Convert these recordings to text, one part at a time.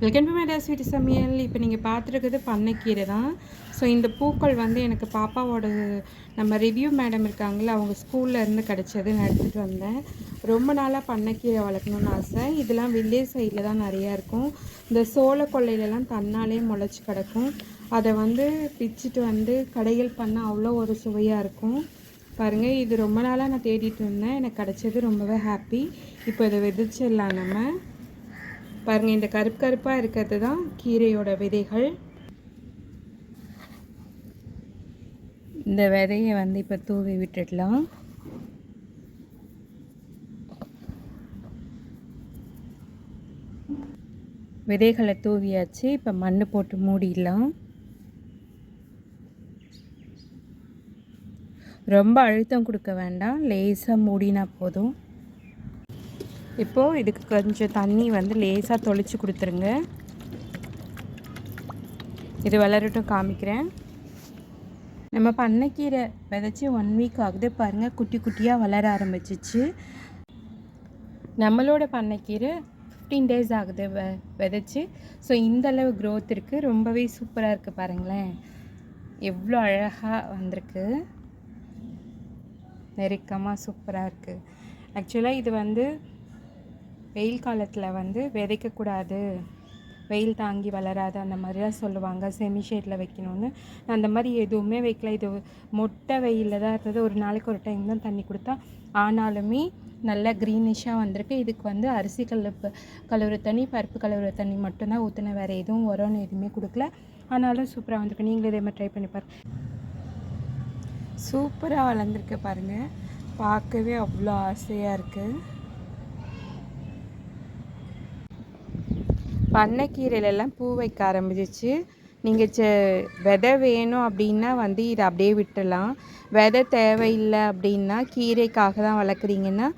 Welcome to மேடா sweet சமையல்? இப்போ நீங்கள் பார்த்துருக்குறது பண்ணைக்கீரை தான். ஸோ இந்த பூக்கள் வந்து எனக்கு பாப்பாவோட நம்ம ரிவ்யூ மேடம் இருக்காங்களே அவங்க ஸ்கூலில் இருந்து கிடச்சது நான் எடுத்துகிட்டு வந்தேன். ரொம்ப நாளாக பண்ணைக்கீரை வளர்க்கணும்னு ஆசை. இதெல்லாம் வில்லேஜ் சைடில் தான் நிறையா இருக்கும். இந்த சோள கொள்ளையிலலாம் தன்னாலே முளைச்சி கிடக்கும். அதை வந்து பிச்சுட்டு வந்து கடைகள் பண்ணால் அவ்வளோ ஒரு சுவையாக இருக்கும். பாருங்கள் இது ரொம்ப நாளாக நான் தேடிட்டு இருந்தேன். எனக்கு கிடச்சது ரொம்பவே ஹாப்பி இப்போ இதை விதைச்சிடலாம் நம்ம. பாருங்கள் இந்த கருப்பு கருப்பாக இருக்கிறது தான் கீரையோட விதைகள். இந்த விதையை வந்து இப்போ தூவி விட்டுடலாம். விதைகளை தூவியாச்சு இப்போ மண் போட்டு மூடிடலாம். ரொம்ப அழுத்தம் கொடுக்க வேண்டாம் லேசாக மூடினா போதும். இப்போது இதுக்கு கொஞ்சம் தண்ணி வந்து லேசாக தொளிச்சு கொடுத்துருங்க. இது வளரட்டும் காமிக்கிறேன். நம்ம பண்ணைக்கீரை விதைச்சி ஒன் வீக் ஆகுது. பாருங்கள் குட்டி குட்டியாக வளர ஆரம்பிச்சிச்சு. நம்மளோட பண்ணைக்கீரை ஃபிஃப்டீன் டேஸ் ஆகுது வெ விதைச்சி. ஸோ இந்தளவு க்ரோத் இருக்குது ரொம்பவே சூப்பராக இருக்குது பாருங்களேன். எவ்வளோ அழகாக வந்திருக்கு. நெருக்கமாக சூப்பராக இருக்குது ஆக்சுவலாக இது வந்து வெயில் காலத்தில் வந்து விதைக்கக்கூடாது வெயில் தாங்கி வளராது அந்த மாதிரிலாம் சொல்லுவாங்க. செமி ஷேடில் வைக்கணும்னு. நான் அந்த மாதிரி எதுவுமே வைக்கல. இது மொட்டை வெயிலில் தான் இருந்தது. ஒரு நாளைக்கு ஒரு டைம் தான் தண்ணி கொடுத்தா. ஆனாலுமே நல்ல க்ரீனிஷாக வந்திருக்கு. இதுக்கு வந்து அரிசி கலப்பு கழுவுற தண்ணி பருப்பு கழுவுற தண்ணி மட்டும்தான் ஊற்றின வேறு எதுவும் உரம்னு எதுவுமே கொடுக்கல. ஆனாலும் சூப்பராக வந்திருக்கு. நீங்களும் இதே மாதிரி ட்ரை பண்ணி பாருங்கள் சூப்பராக வளர்ந்துருக்கு பாருங்கள் பார்க்கவே அவ்வளோ ஆசையாக இருக்குது பண்ணைக்கீரையிலலாம் பூ வைக்க ஆரம்பிச்சிச்சு. நீங்கள் செ விதை வேணும் அப்படின்னா வந்து இதை அப்படியே விட்டுடலாம். விதை தேவையில்லை அப்படின்னா கீரைக்காக தான் வளர்க்குறீங்கன்னா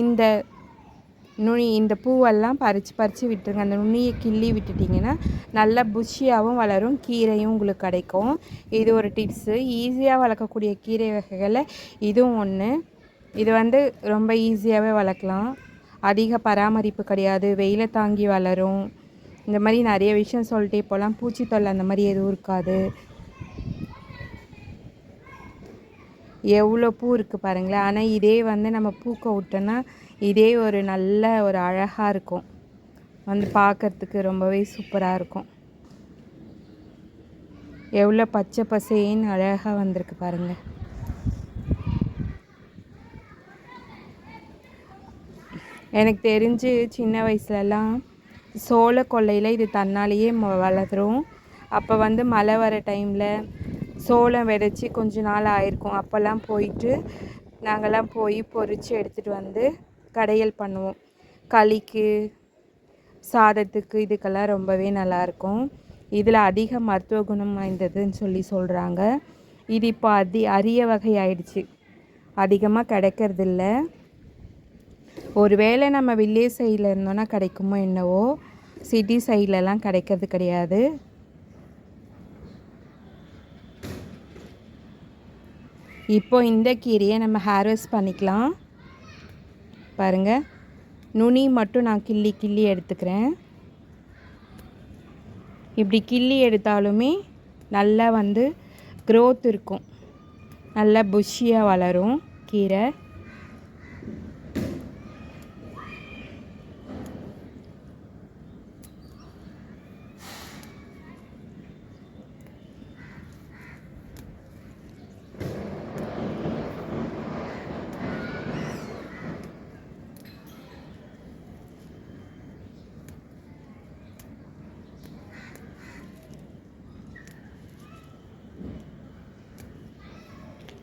இந்த நுனி இந்த பூவெல்லாம் பறித்து பறித்து விட்டுருங்க. அந்த நுனியை கிள்ளி விட்டுட்டிங்கன்னா நல்லா புஷியாகவும் வளரும் கீரையும் உங்களுக்கு கிடைக்கும். இது ஒரு டிப்ஸு ஈஸியாக வளர்க்கக்கூடிய கீரை வகைகளை இதுவும் ஒன்று இது வந்து ரொம்ப ஈஸியாகவே வளர்க்கலாம். அதிக பராமரிப்பு கிடையாது. வெயிலை தாங்கி வளரும். இந்த மாதிரி நிறைய விஷயம் சொல்லிட்டே போகலாம் பூச்சி தொல்லை அந்த மாதிரி எதுவும் இருக்காது. எவ்வளோ பூ இருக்குது பாருங்களேன். ஆனால் இதே வந்து நம்ம பூக்க விட்டோன்னா இதே ஒரு நல்ல ஒரு அழகாக இருக்கும். வந்து பார்க்குறதுக்கு ரொம்பவே சூப்பராக இருக்கும். எவ்வளோ பச்சை பசேன்னு அழகாக வந்திருக்கு பாருங்கள் எனக்கு தெரிஞ்சு சின்ன வயசுலலாம் சோள கொல்லையில் இது தன்னாலேயே வளரும். அப்போ வந்து மழை வர டைமில் சோளம் விதைச்சி கொஞ்ச நாள் ஆயிருக்கும். அப்போல்லாம் போயிட்டு நாங்கள்லாம் போய் பொறிச்சு எடுத்துகிட்டு வந்து கடையல் பண்ணுவோம். களிக்கு சாதத்துக்கு இதுக்கெல்லாம் ரொம்பவே நல்லாயிருக்கும் இதில் அதிக மருத்துவ குணம் வாய்ந்ததுன்னு சொல்லி சொல்கிறாங்க இது இப்போ அதி அரிய வகை ஆயிடுச்சு. அதிகமாக கிடைக்கிறதில்ல. ஒருவேளை நம்ம வில்லேஜ் சைடில் இருந்தோன்னா கிடைக்குமோ என்னவோ சிட்டி சைட்லலாம் கிடைக்கிறது கிடையாது. இப்போ இந்த கீரையை நம்ம ஹேர்வெஸ்ட் பண்ணிக்கலாம். பாருங்கள் நுனி மட்டும் நான் கிள்ளி கிள்ளி எடுத்துக்கிறேன். இப்படி கிள்ளி எடுத்தாலுமே நல்லா வந்து க்ரோத் இருக்கும். நல்லா புஷ்ஷியாக வளரும் கீரை.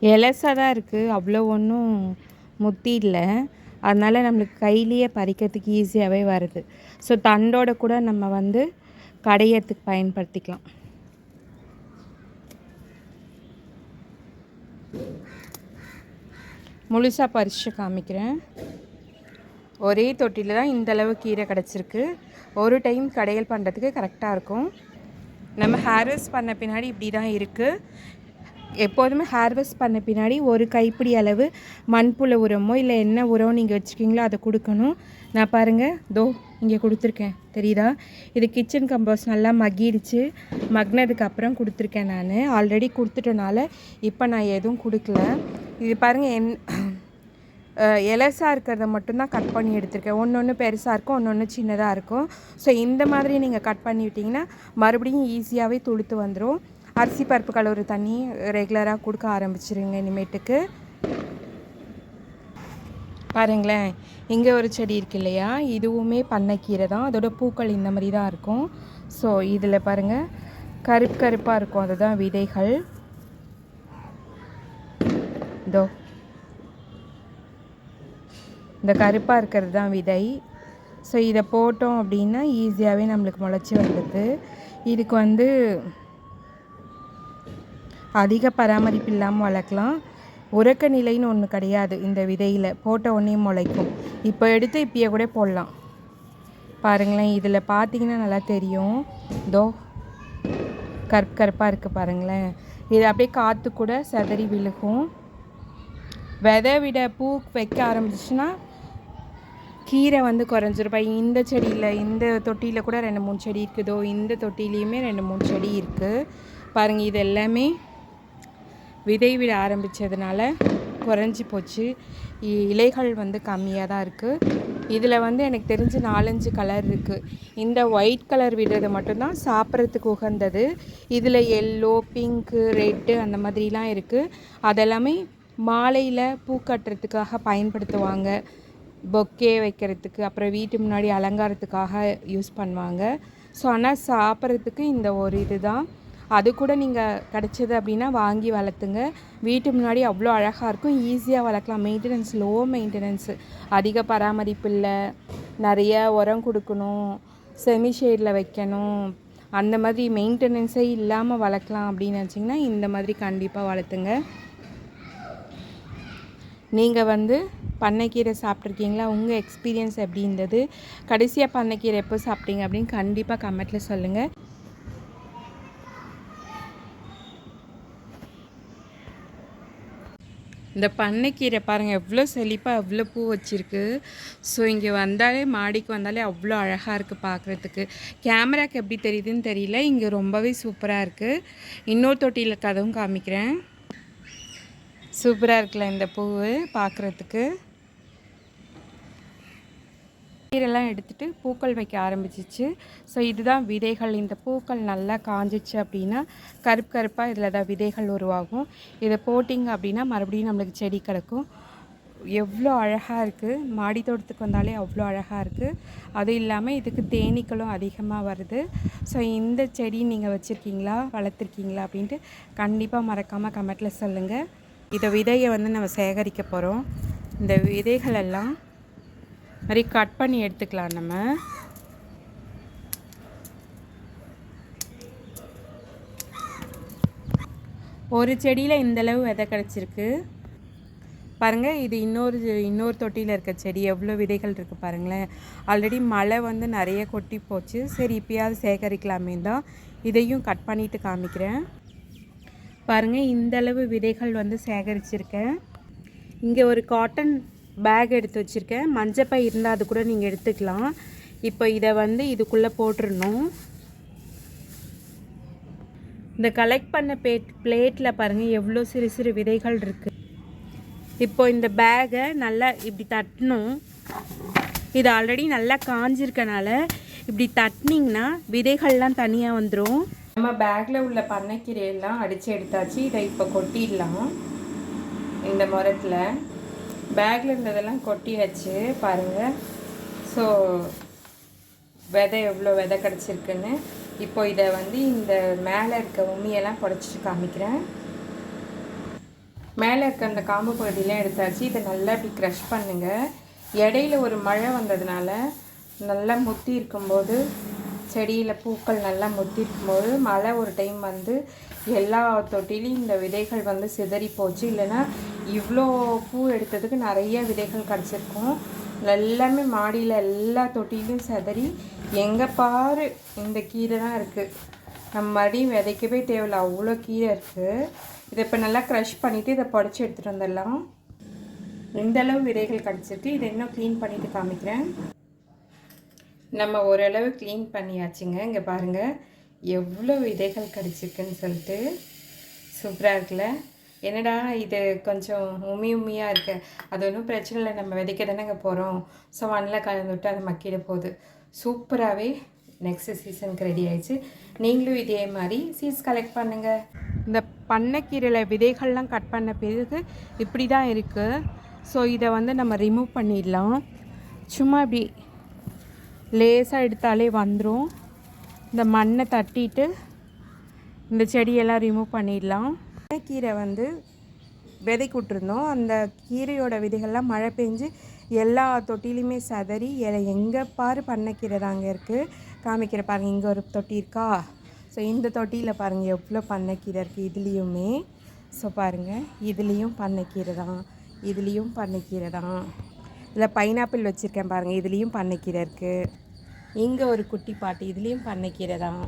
எலசாக தான் இருக்குது அவ்வளோ ஒன்றும் முத்தி இல்லை. அதனால் நம்மளுக்கு கையிலேயே பறிக்கிறதுக்கு ஈஸியாகவே வருது. ஸோ தண்டோட கூட நம்ம வந்து கடையிறதுக்கு பயன்படுத்திக்கலாம். முழுசாக பறித்து காமிக்கிறேன். ஒரே தொட்டியில் தான் இந்தளவு கீரை கிடச்சிருக்கு. ஒரு டைம் கடையல் பண்ணுறதுக்கு கரெக்டாக இருக்கும். நம்ம ஹேர்வெஸ்ட் பண்ண பின்னாடி இப்படி தான் இருக்குது எப்போதுமே ஹார்வெஸ்ட் பண்ண பின்னாடி ஒரு கைப்பிடி அளவு மண்புழு உரமோ இல்லை என்ன உரம் நீங்கள் வச்சுருக்கீங்களோ அதை கொடுக்கணும். நான் பாருங்கள் தோ இங்கே கொடுத்துருக்கேன். தெரியுதா? இது கிச்சன் கம்போஸ் நல்லா மக்கிடுச்சு மக்னதுக்கப்புறம் கொடுத்துருக்கேன் நான். ஆல்ரெடி கொடுத்துட்டனால இப்போ நான் எதுவும் கொடுக்கல. இது பாருங்கள் என் இலசாக இருக்கிறத மட்டும்தான் கட் பண்ணி எடுத்திருக்கேன். ஒன்று ஒன்று பெருசாக இருக்கும் ஒன்று ஒன்று சின்னதாக இருக்கும். ஸோ இந்த மாதிரி நீங்கள் கட் பண்ணி விட்டிங்கன்னா மறுபடியும் ஈஸியாகவே துளுத்து வந்துடும் அரிசி பருப்பு ஒரு தண்ணி ரெகுலராக கொடுக்க ஆரம்பிச்சிருங்க இனிமேட்டுக்கு. பாருங்களேன் இங்கே ஒரு செடி இருக்கு இல்லையா? இதுவுமே பண்ணைக்கீரை தான். அதோட பூக்கள் இந்த மாதிரி தான் இருக்கும். ஸோ இதில் பாருங்கள் கருப்பு கருப்பாக இருக்கும். அதுதான் விதைகள். இதோ. இந்த கருப்பாக இருக்கிறது தான் விதை. ஸோ இதை போட்டோம் அப்படின்னா ஈஸியாகவே நம்மளுக்கு முளைச்சி வந்துடுது. இதுக்கு வந்து அதிக பராமரிப்பு இல்லாமல் வளர்க்கலாம். உறக்க நிலைன்னு ஒன்று கிடையாது இந்த விதையில். போட்ட உடனே முளைக்கும். இப்போ எடுத்து இப்பயே கூட போடலாம். பாருங்களேன் இதில் பார்த்தீங்கன்னா நல்லா தெரியும். தோ கருப்பு கருப்பாக இருக்குது பாருங்களேன். இது அப்படியே காற்று கூட செதறி விழுகும். விதை விட பூ வைக்க ஆரம்பிச்சிச்சுன்னா கீரை வந்து குறைஞ்சிரும். இந்த செடியில் இந்த தொட்டியில் கூட ரெண்டு மூணு செடி இருக்குதோ இந்த தொட்டிலையுமே ரெண்டு மூணு செடி இருக்குது பாருங்கள் இது எல்லாமே விதை விட ஆரம்பித்ததுனால குறைஞ்சி போச்சு. இலைகள் வந்து கம்மியாக தான் இருக்குது இதில் வந்து எனக்கு தெரிஞ்சு நாலஞ்சு கலர் இருக்குது இந்த ஒயிட் கலர் விடுறது மட்டும்தான் சாப்பிட்றதுக்கு உகந்தது. இதில் எல்லோ பிங்க்கு ரெட்டு அந்த மாதிரிலாம் இருக்குது அதெல்லாமே மாலையில் பூ கட்டுறதுக்காக பயன்படுத்துவாங்க. பொக்கே வைக்கிறதுக்கு அப்புறம் வீட்டு முன்னாடி அலங்காரத்துக்காக யூஸ் பண்ணுவாங்க. ஸோ ஆனால் சாப்பிட்றதுக்கு இந்த ஒரு இது தான் அது கூட நீங்கள் கிடச்சிது அப்படின்னா வாங்கி வளர்த்துங்க. வீட்டு முன்னாடி அவ்வளோ அழகாக இருக்கும். ஈஸியாக வளர்க்கலாம். மெயின்டெனன்ஸ் லோ மெயின்டெனன்ஸு அதிக பராமரிப்பு இல்லை. நிறைய உரம் கொடுக்கணும். செமி ஷேடில் வைக்கணும். அந்த மாதிரி மெயின்டெனன்ஸே இல்லாமல் வளர்க்கலாம் அப்படின்னு நினச்சிங்கன்னா இந்த மாதிரி கண்டிப்பாக வளர்த்துங்க. நீங்கள் வந்து பண்ணைக்கீரை சாப்பிட்ருக்கீங்களா உங்கள் எக்ஸ்பீரியன்ஸ் எப்படி இருந்தது? கடைசியாக பண்ணைக்கீரை எப்போ சாப்பிட்டீங்க அப்படின்னு கண்டிப்பாக கமெண்ட்டில் சொல்லுங்கள் இந்த பண்ணைக்கீரை பாருங்கள் எவ்வளோ செழிப்பாக எவ்வளோ பூ வச்சுருக்கு. ஸோ இங்கே வந்தாலே மாடிக்கு வந்தாலே அவ்வளோ அழகாக இருக்குது பார்க்குறதுக்கு கேமராக்கு எப்படி தெரியுதுன்னு தெரியல இங்கே ரொம்பவே சூப்பராக இருக்குது இன்னொரு தொட்டியில் கதவும் காமிக்கிறேன். சூப்பராக இருக்குல்ல இந்த பூவு பார்க்குறதுக்கு கீரெல்லாம் எடுத்துகிட்டு பூக்கள் வைக்க ஆரம்பிச்சிச்சு. ஸோ இதுதான் விதைகள். இந்த பூக்கள் நல்லா காஞ்சிச்சு அப்படின்னா கருப்பு கருப்பாக இதில் தான் விதைகள் உருவாகும். இதை போட்டிங்க அப்படின்னா மறுபடியும் நம்மளுக்கு செடி கிடக்கும். எவ்வளோ அழகாக இருக்குது மாடி தோட்டத்துக்கு வந்தாலே அவ்வளோ அழகாக இருக்குது அதுவும் இல்லாமல் இதுக்கு தேனீக்களும் அதிகமாக வருது. ஸோ இந்த செடி நீங்கள் வச்சுருக்கீங்களா? வளர்த்துருக்கீங்களா? அப்படின்ட்டு கண்டிப்பாக மறக்காமல் கமெண்ட்டில் சொல்லுங்கள் இதை விதையை வந்து நம்ம சேகரிக்க போகிறோம் இந்த விதைகளெல்லாம் மாதிரி கட் பண்ணி எடுத்துக்கலாம் நம்ம. ஒரு செடியில் இந்தளவு விதை கிடச்சிருக்கு. பாருங்கள் இது இன்னொரு இன்னொரு தொட்டியில் இருக்க செடி எவ்வளோ விதைகள் இருக்குது பாருங்களேன். ஆல்ரெடி மழை வந்து நிறைய கொட்டி போச்சு. சரி இப்போயாவது சேகரிக்கலாமே தான். இதையும் கட் பண்ணிவிட்டு காமிக்கிறேன். பாருங்கள் இந்தளவு விதைகள் வந்து சேகரிச்சிருக்கேன். இங்கே ஒரு காட்டன் பேக் எடுத்து வச்சுருக்கேன். மஞ்சப்பை இருந்தால் அது கூட நீங்கள் எடுத்துக்கலாம். இப்போ இதை வந்து இதுக்குள்ளே போட்டுடணும் இந்த கலெக்ட் பண்ண பேட் பிளேட்டில் பாருங்கள் எவ்வளோ சிறு சிறு விதைகள் இருக்குது இப்போ இந்த பேகை நல்லா இப்படி தட்டணும். இது ஆல்ரெடி நல்லா காஞ்சிருக்கனால இப்படி தட்டினீங்கன்னா விதைகள்லாம் தனியாக வந்துடும் நம்ம பேக்கில் உள்ள பண்ணைக்கீரையெல்லாம் அடித்து எடுத்தாச்சு. இதை இப்போ கொட்டிடலாம். இந்த முரத்தில் பேக்கில் இருந்ததெல்லாம் கொட்டியாச்சு பாருங்கள் ஸோ விதை எவ்வளோ விதை கிடச்சிருக்குன்னு இப்போ இதை வந்து இந்த மேலே இருக்க உண்மையெல்லாம் புடச்சிட்டு காமிக்கிறேன். மேலே இருக்க அந்த காம்பு பகுதியெலாம் எடுத்தாச்சு. இதை நல்லா இப்படி க்ரஷ் பண்ணுங்கள் இடையில ஒரு மழை வந்ததுனால நல்லா முத்தி இருக்கும்போது செடியில் பூக்கள் நல்லா முத்தி இருக்கும்போது மழை ஒரு டைம் வந்து எல்லா தொட்டிலையும் இந்த விதைகள் வந்து சிதறி போச்சு. இல்லைன்னா இவ்வளோ பூ எடுத்ததுக்கு நிறைய விதைகள் கிடச்சிருக்கும். எல்லாமே மாடியில் எல்லா தொட்டிலையும் சிதறி எங்கே பாரு இந்த கீரை தான் இருக்குது நம்ம மறுபடியும் விதைக்கவே தேவையில்ல அவ்வளோ கீரை இருக்குது இதை இப்போ நல்லா க்ரஷ் பண்ணிவிட்டு இதை புடச்சி எடுத்துகிட்டு வந்துடலாம். இந்தளவு விதைகள் கிடச்சிருக்கு. இதை இன்னும் க்ளீன் பண்ணிவிட்டு காமிக்கிறேன். நம்ம ஓரளவு க்ளீன் பண்ணியாச்சுங்க. இங்கே பாருங்கள் எவ்வளோ விதைகள் கிடச்சிருக்குன்னு சொல்லிட்டு. சூப்பராக இருக்குல்ல? என்னடா இது கொஞ்சம் உமி உமியாக இருக்கு. அது ஒன்றும் பிரச்சனை இல்லை. நம்ம விதைக்க தானேங்க போகிறோம் ஸோ மண்ணில் கலந்து விட்டு அது மக்கிட போகுது. சூப்பராகவே நெக்ஸ்ட் சீசனுக்கு ரெடி ஆயிடுச்சு. நீங்களும் இதே மாதிரி சீட்ஸ் கலெக்ட் பண்ணுங்கள் இந்த பண்ணைக்கீரையில் விதைகள்லாம் கட் பண்ண பிறகு இப்படி தான் இருக்குது ஸோ இதை வந்து நம்ம ரிமூவ் பண்ணிடலாம். சும்மா இப்படி லேசாக எடுத்தாலே வந்துடும் இந்த மண்ணை தட்டிட்டு இந்த செடியெல்லாம் ரிமூவ் பண்ணிடலாம். கீரை வந்து விதைக்கு விட்டுருந்தோம் அந்த கீரையோட விதைகள்லாம் மழை பெஞ்சு எல்லா தொட்டிலையுமே சதறி எதை எங்கே பாரு பண்ணைக்கீரை தாங்க இருக்குது காமிக்கிற பாருங்கள் இங்கே ஒரு தொட்டி இருக்கா? ஸோ இந்த தொட்டியில் பாருங்கள் எவ்வளோ பண்ணைக்கீரை இருக்குது இதுலேயுமே ஸோ பாருங்கள் இதுலேயும் பண்ணைக்கீரை தான். இதுலேயும் பண்ணைக்கீரை தான். இதில் பைனாப்பிள் வச்சுருக்கேன் பாருங்கள் இதுலேயும் பண்ணைக்கீரை இருக்குது இங்கே ஒரு குட்டி பாட்டு இதுலேயும் பண்ணைக்கீரை தான்.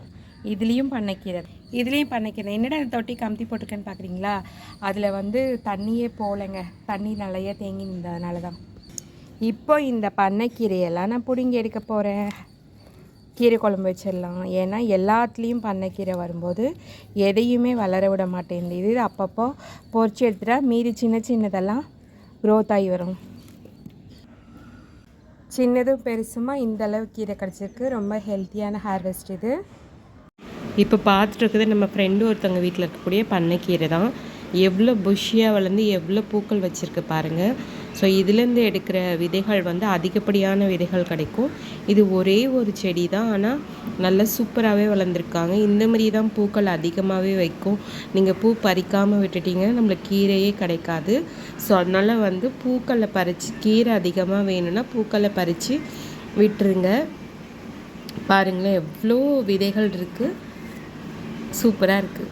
இதுலேயும் பண்ணைக்கீரை இதுலேயும் பண்ணிக்கிறேன். என்னடா இந்த தொட்டி கமுத்தி போட்டிருக்கேன்னு பார்க்குறீங்களா அதில் வந்து தண்ணியே போகலைங்க. தண்ணி நிறைய தேங்கி நின்றதுனால தான் இப்போ இந்த பண்ணைக்கீரையெல்லாம் நான் பிடுங்கி எடுக்க போகிறேன் கீரை குழம்பு வச்சிடலாம். ஏன்னா எல்லாத்துலேயும் பண்ணைக்கீரை வரும்போது எதையுமே வளர விட மாட்டேங்குது இது அப்பப்போ பொறிச்சு எடுத்துட்டா மீதி சின்ன சின்னதெல்லாம் க்ரோத் ஆகி வரும். சின்னதும் பெருசுமா இந்தளவு கீரை கிடச்சிருக்கு. ரொம்ப ஹெல்த்தியான ஹார்வெஸ்ட் இது. இப்போ பார்த்துட்டு நம்ம ஃப்ரெண்டு ஒருத்தவங்க வீட்டில் இருக்கக்கூடிய பண்ணைக்கீரை தான். எவ்வளோ புஷ்ஷியாக வளர்ந்து எவ்வளோ பூக்கள் வச்சுருக்கு பாருங்கள் ஸோ இதுலேருந்து எடுக்கிற விதைகள் வந்து அதிகப்படியான விதைகள் கிடைக்கும். இது ஒரே ஒரு செடி தான். ஆனால் நல்லா சூப்பராகவே வளர்ந்துருக்காங்க. இந்த மாதிரி தான் பூக்கள் அதிகமாகவே வைக்கும். நீங்கள் பூ பறிக்காமல் விட்டுட்டிங்கன்னா நம்மளுக்கு கீரையே கிடைக்காது. ஸோ அதனால் வந்து பூக்களை பறித்து கீரை அதிகமாக வேணும்னா பூக்களை பறித்து விட்டுருங்க. பாருங்களேன் எவ்வளோ விதைகள் இருக்குது சூப்பராக இருக்குது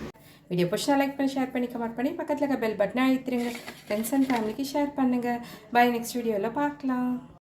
வீடியோ பிடிச்சா லைக் பண்ணி ஷேர் பண்ணி கமெண்ட் பண்ணி. பக்கத்தில் இருக்க பெல் பட்டனை அழுத்திருங்க. ஃப்ரெண்ட்ஸ் அண்ட் ஃபேமிலிக்கு ஷேர் பண்ணுங்கள் பை நெக்ஸ்ட் வீடியோவில் பார்க்கலாம்.